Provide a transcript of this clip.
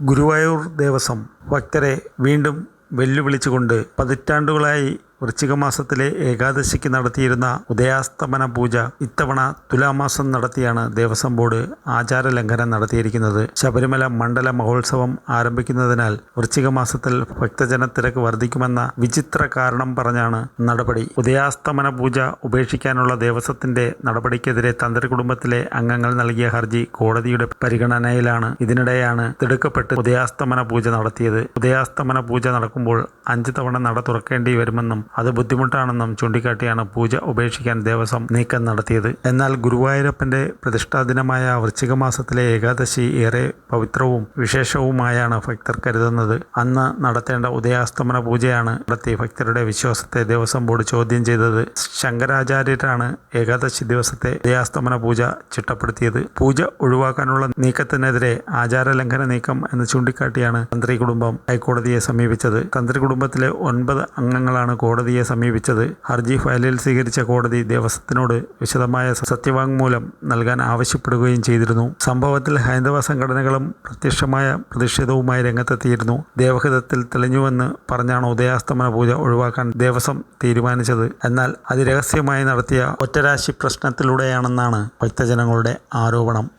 ഗുരുവായൂർ ദേവസ്വം ഭക്തരെ വീണ്ടും വെല്ലുവിളിച്ചുകൊണ്ട് പതിറ്റാണ്ടുകളായി വൃശ്ചിക മാസത്തിലെ ഏകാദശിക്ക് നടത്തിയിരുന്ന ഉദയാസ്തമന പൂജ ഇത്തവണ തുലാമാസം നടത്തിയാണ് ദേവസ്വം ബോർഡ് ആചാര ലംഘനം നടത്തിയിരിക്കുന്നത്. ശബരിമല മണ്ഡല മഹോത്സവം ആരംഭിക്കുന്നതിനാൽ വൃശ്ചിക മാസത്തിൽ ഭക്തജന തിരക്ക് വർദ്ധിക്കുമെന്ന വിചിത്ര കാരണം പറഞ്ഞാണ് നടപടി. ഉദയാസ്തമന പൂജ ഉപേക്ഷിക്കാനുള്ള ദേവസ്വത്തിന്റെ നടപടിക്കെതിരെ തന്ത്രി കുടുംബത്തിലെ അംഗങ്ങൾ നൽകിയ ഹർജി കോടതിയുടെ പരിഗണനയിലാണ്. ഇതിനിടെയാണ് തിടുക്കപ്പെട്ട് ഉദയാസ്തമന പൂജ നടത്തിയത്. ഉദയാസ്തമന പൂജ നടക്കുമ്പോൾ അഞ്ച് തവണ നട തുറക്കേണ്ടി വരുമെന്നും അത് ബുദ്ധിമുട്ടാണെന്നും ചൂണ്ടിക്കാട്ടിയാണ് പൂജ ഉപേക്ഷിക്കാൻ ദേവസ്വം നീക്കം നടത്തിയത്. എന്നാൽ ഗുരുവായൂരപ്പന്റെ പ്രതിഷ്ഠാദിനമായ വൃശ്ചിക മാസത്തിലെ ഏകാദശി ഏറെ പവിത്രവും വിശേഷവുമായാണ് ഭക്തർ കരുതുന്നത്. അന്ന് നടത്തേണ്ട ഉദയാസ്തമന പൂജയാണ് നടത്തി ഭക്തരുടെ വിശ്വാസത്തെ ദേവസ്വം ബോർഡ് ചോദ്യം ചെയ്തത്. ശങ്കരാചാര്യരാണ് ഏകാദശി ദിവസത്തെ ഉദയാസ്തമന പൂജ ചിട്ടപ്പെടുത്തിയത്. പൂജ ഒഴിവാക്കാനുള്ള നീക്കത്തിനെതിരെ ആചാര ലംഘന നീക്കം എന്ന് ചൂണ്ടിക്കാട്ടിയാണ് തന്ത്രി കുടുംബം ഹൈക്കോടതിയെ സമീപിച്ചത്. തന്ത്രി കുടുംബത്തിലെ ഒൻപത് അംഗങ്ങളാണ് കോടതിയെ സമീപിച്ചത്. ഹർജി ഫയലിൽ സ്വീകരിച്ച കോടതി ദേവസ്വത്തിനോട് വിശദമായ സത്യവാങ്മൂലം നൽകാൻ ആവശ്യപ്പെടുകയും ചെയ്തിരുന്നു. സംഭവത്തിൽ ഹൈന്ദവ സംഘടനകളും പ്രത്യക്ഷമായ പ്രതിഷേധവുമായി രംഗത്തെത്തിയിരുന്നു. ദേവഹിതത്തിൽ തെളിഞ്ഞുവെന്ന് പറഞ്ഞാണ് ഉദയാസ്തമന പൂജ ഒഴിവാക്കാൻ ദേവസ്വം തീരുമാനിച്ചത്. എന്നാൽ അതിരഹസ്യമായി നടത്തിയ ഒറ്റരാശി പ്രശ്നത്തിലൂടെയാണെന്നാണ് ഭക്തജനങ്ങളുടെ ആരോപണം.